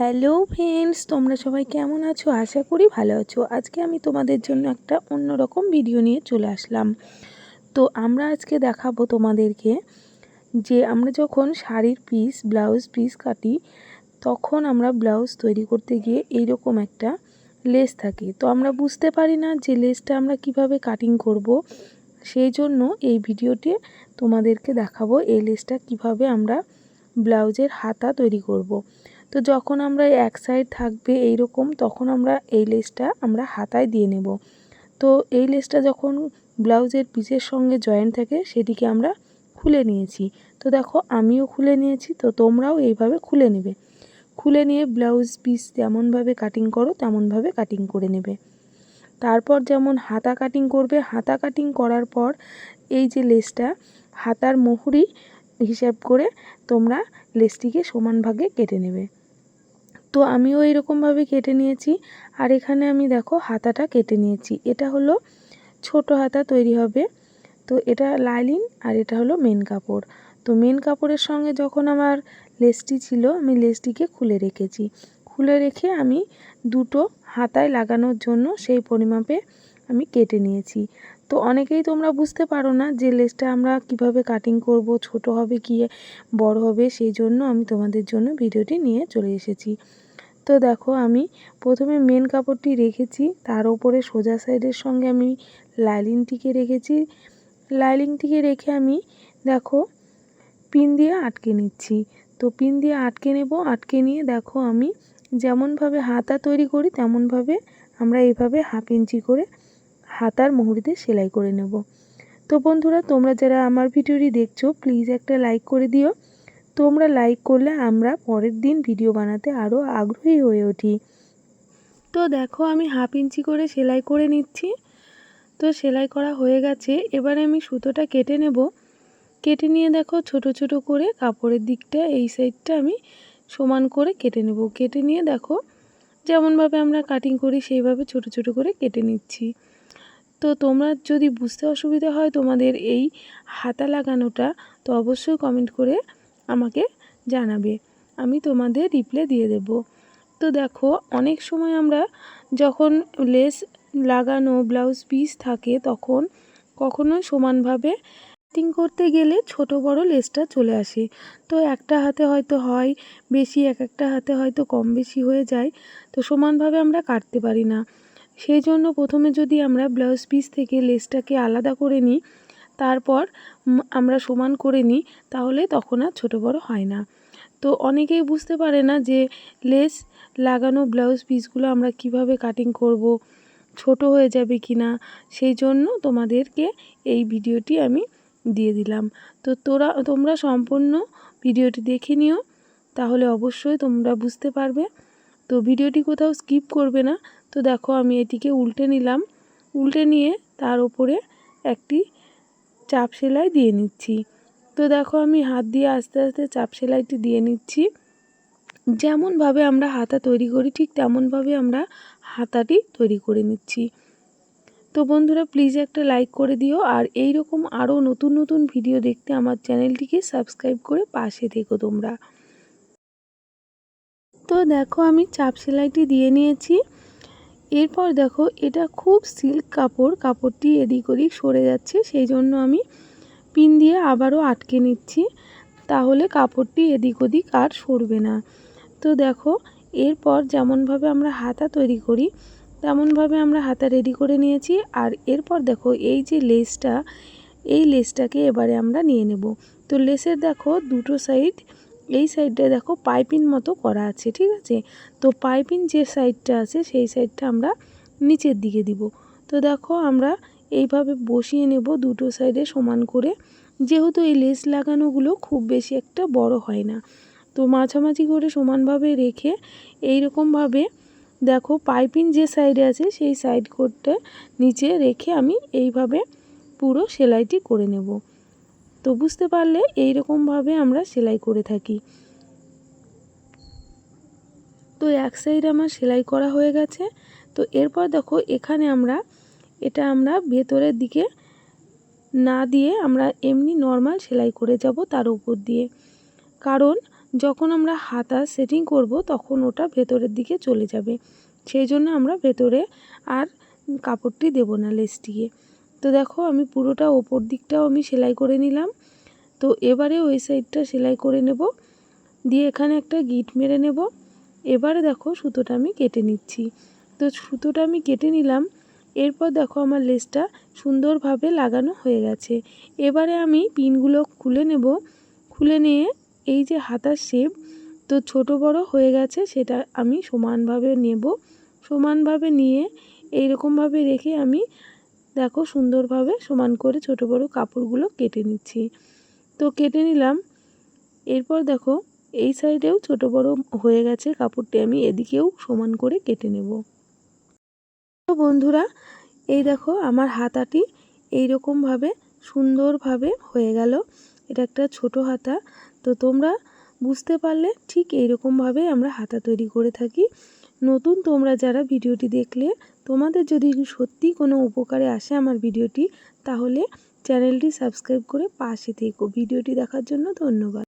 Hello friends, তোমরা সবাই কেমন আছো? আশা করি ভালো আছো। আজকে আমি তোমাদের জন্য একটা অন্যরকম ভিডিও নিয়ে চলে আসলাম। তো আমরা আজকে দেখাবো তোমাদেরকে যে আমরা যখন শাড়ির পিস ব্লাউজ পিস কাটি, তখন আমরা ব্লাউজ তৈরি করতে গিয়ে এইরকম একটা লেস থাকে। তো আমরা বুঝতে পারি না যে লেসটা আমরা কীভাবে কাটিং করব। সেই জন্য এই ভিডিওটি তোমাদেরকে দেখাবো এই লেসটা কীভাবে আমরা ব্লাউজের হাতা তৈরি করব। তো যখন আমরা এক সাইড থাকবে এই রকম তখন আমরা এই লেসটা আমরা হাতায় দিয়ে নেব। তো এই লেসটা যখন ব্লাউজের পিসের সঙ্গে জয়েন্ট থাকে, সেটিকে আমরা খুলে নিয়েছি। তো দেখো, আমিও খুলে নিয়েছি, তো তোমরাও এইভাবে খুলে নেবে। খুলে নিয়ে ব্লাউজ পিস যেমনভাবে কাটিং করো, তেমনভাবে কাটিং করে নেবে। তারপর যেমন হাতা কাটিং করবে, হাতা কাটিং করার পর এই যে লেসটা হাতার মুহুরি হিসাব করে তোমরা লেসটিকে সমান ভাগে কেটে নেবে। তো আমিও এরকমভাবে কেটে নিয়েছি। আর এখানে আমি দেখো হাতাটা কেটে নিয়েছি। এটা হলো ছোট হাতা তৈরি হবে। তো এটা লাইলিন আর এটা হলো মেন কাপড়। তো মেন কাপড়ের সঙ্গে যখন আমার লেসটি ছিল, আমি লেসটিকে খুলে রেখেছি। খুলে রেখে আমি দুটো হাতায় লাগানোর জন্য সেই পরিমাপে আমি কেটে নিয়েছি। তো অনেকেই তোমরা বুঝতে পারো না যে লেসটা আমরা কীভাবে কাটিং করব, ছোট হবে কি, বড় হবে, সেই জন্য আমি তোমাদের জন্য ভিডিওটি নিয়ে চলে এসেছি। তো দেখো আমি প্রথমে মেন কাপড়টি রেখেছি, তার উপরে সোজা সাইডের সঙ্গে আমি লাইলিংটিকে রেখেছি। লাইলিংটিকে রেখে আমি দেখো পিন দিয়ে আটকে নিচ্ছি। তো পিন দিয়ে আটকে নেব, আটকে নিয়ে দেখো আমি যেমনভাবে হাতা তৈরি করি, তেমনভাবে আমরা এইভাবে হাফ ইঞ্চি করে হাতার মুহুরিতে সেলাই করে নেব। তো বন্ধুরা, তোমরা যারা আমার ভিডিওটি দেখছ প্লিজ একটা লাইক করে দিও। তোমরা লাইক করলে আমরা পরের দিন ভিডিও বানাতে আরও আগ্রহী হয়ে উঠি। তো দেখো, আমি হাফ ইঞ্চি করে সেলাই করে নিচ্ছি। তো সেলাই করা হয়ে গেছে। এবারে আমি সুতোটা কেটে নেব। কেটে নিয়ে দেখো, ছোট ছোট করে কাপড়ের দিকটা এই সাইডটা আমি সমান করে কেটে নেব। কেটে নিয়ে দেখো, যেমনভাবে আমরা কাটিং করি, সেইভাবে ছোট ছোট করে কেটে নিচ্ছি। তো তোমরা যদি বুঝতে অসুবিধা হয় তোমাদের এই হাতা লাগানোটা, তো অবশ্যই কমেন্ট করে আমাকে জানাবে। আমি তোমাদের রিপ্লে দিয়ে দেব। তো দেখো, অনেক সময় আমরা যখন লেস লাগানো ব্লাউজ পিস থাকে, তখন কখনোই সমানভাবে কাটিং করতে গেলে ছোট বড় লেসটা চলে আসে। তো একটা হাতে হয়তো হয় বেশি, এক একটা হাতে হয়তো কম বেশি হয়ে যায়, তো সমানভাবে আমরা কাটতে পারি না। সেই জন্য প্রথমে যদি আমরা ব্লাউজ পিস থেকে লেসটাকে আলাদা করে নিই, তারপর আমরা সমান করে নিই, তাহলে তখন আর ছোটো বড়ো হয় না। তো অনেকেই বুঝতে পারে না যে লেস লাগানো ব্লাউজ পিসগুলো আমরা কীভাবে কাটিং করব, ছোট হয়ে যাবে কি না সেই জন্য তোমাদেরকে এই ভিডিওটি আমি দিয়ে দিলাম। তো তোরা, তোমরা সম্পূর্ণ ভিডিওটি দেখে নিও, তাহলে অবশ্যই তোমরা বুঝতে পারবে। তো ভিডিওটি কোথাও স্কিপ করবে না। তো দেখো আমি এটিকে উল্টে নিলাম। উল্টে নিয়ে তার উপরে একটি চাপ সেলাই দিয়ে নিচ্ছি। তো দেখো আমি হাত দিয়ে আস্তে আস্তে চাপ সেলাইটি দিয়ে নিচ্ছি। যেমনভাবে আমরা হাতা তৈরি করি, ঠিক তেমনভাবে আমরা হাতাটি তৈরি করে নিচ্ছি। তো বন্ধুরা প্লিজ একটা লাইক করে দিও। আর এই রকম আরও নতুন নতুন ভিডিও দেখতে আমার চ্যানেলটিকে সাবস্ক্রাইব করে পাশে থেকো তোমরা। তো দেখো আমি চাপ সেলাইটি দিয়ে নিয়েছি। এরপর দেখো এটা খুব সিল্ক কাপড়, কাপড়টি এদিক ওদিক সরে যাচ্ছে সেই জন্য আমি পিন দিয়ে আবারও আটকে নিচ্ছি, তাহলে কাপড়টি এদিক ওদিক আর সরবে না। তো দেখো এরপর যেমনভাবে আমরা হাতা তৈরি করি, তেমনভাবে আমরা হাতা রেডি করে নিয়েছি, আর এরপর দেখো এই যে লেসটা এই লেসটাকে এবারে আমরা নিয়ে নেব। তো লেসের দেখো দুটো সাইড এই সাইডটা দেখো পাইপিং মতো করা আছে, ঠিক আছে? তো পাইপিং যে সাইডটা আছে, সেই সাইডটা আমরা নিচের দিকে দিব। তো দেখো আমরা এইভাবে বসিয়ে নেব দুটো সাইডে সমান করে। যেহেতু এই লেস লাগানোগুলো খুব বেশি একটা বড় হয় না। তো মাঝামাঝি করে সমানভাবে রেখে এই রকমভাবে দেখো পাইপিং যে সাইডে আছে, সেই সাইড করতে নিচে রেখে আমি এইভাবে পুরো সেলাইটি করে নেব। তো বুঝতে পারলে এই রকমভাবে আমরা সেলাই করে থাকি। তো এক সাইড আমার সেলাই করা হয়ে গেছে। তো এরপর দেখো এখানে আমরা, এটা আমরা ভেতরের দিকে না দিয়ে আমরা এমনি নর্মাল সেলাই করে যাব তার উপর দিয়ে। কারণ যখন আমরা হাতা সেটিং করব তখন ওটা ভেতরের দিকে চলে যাবে। সেই জন্য আমরা ভেতরে আর কাপড়টি দেব না লেসটিকে তো দেখো আমি পুরোটা ওপর দিকটাও আমি সেলাই করে নিলাম। তো এবারে ওই সাইডটা সেলাই করে নেব। দিয়ে এখানে একটা গিট মেরে নেব। এবারে দেখো সুতোটা আমি কেটে নিচ্ছি। তো সুতোটা আমি কেটে নিলাম। এরপর দেখো আমার লেসটা সুন্দরভাবে লাগানো হয়ে গেছে। এবারে আমি পিনগুলো খুলে নেব। খুলে নিয়ে এই যে হাতার শেপ, তো ছোট বড় হয়ে গেছে সেটা আমি সমানভাবে নেব। সমানভাবে নিয়ে এইরকমভাবে রেখে আমি দেখো সুন্দরভাবে সমান করে ছোট বড় কাপড়গুলো কেটে নিচ্ছি। তো কেটে নিলাম। এরপর দেখো, এই সাইডেও ছোট বড় হয়ে গেছে কাপড়টি, আমি এদিকেও সমান করে কেটে নেব। তো বন্ধুরা, এই দেখো আমার হাতাটি এই রকমভাবে সুন্দরভাবে হয়ে গেল। এটা একটা ছোট হাতা। তো তোমরা বুঝতে পারলে ঠিক এই রকমভাবে আমরা হাতা তৈরি করে থাকি। নতুন তোমরা যারা ভিডিওটি দেখলে, তোমাদের যদি সত্যি কোনো উপকারে আসে আমার ভিডিওটি, তাহলে চ্যানেলটি সাবস্ক্রাইব করে পাশে থেকো। ভিডিওটি দেখার জন্য ধন্যবাদ।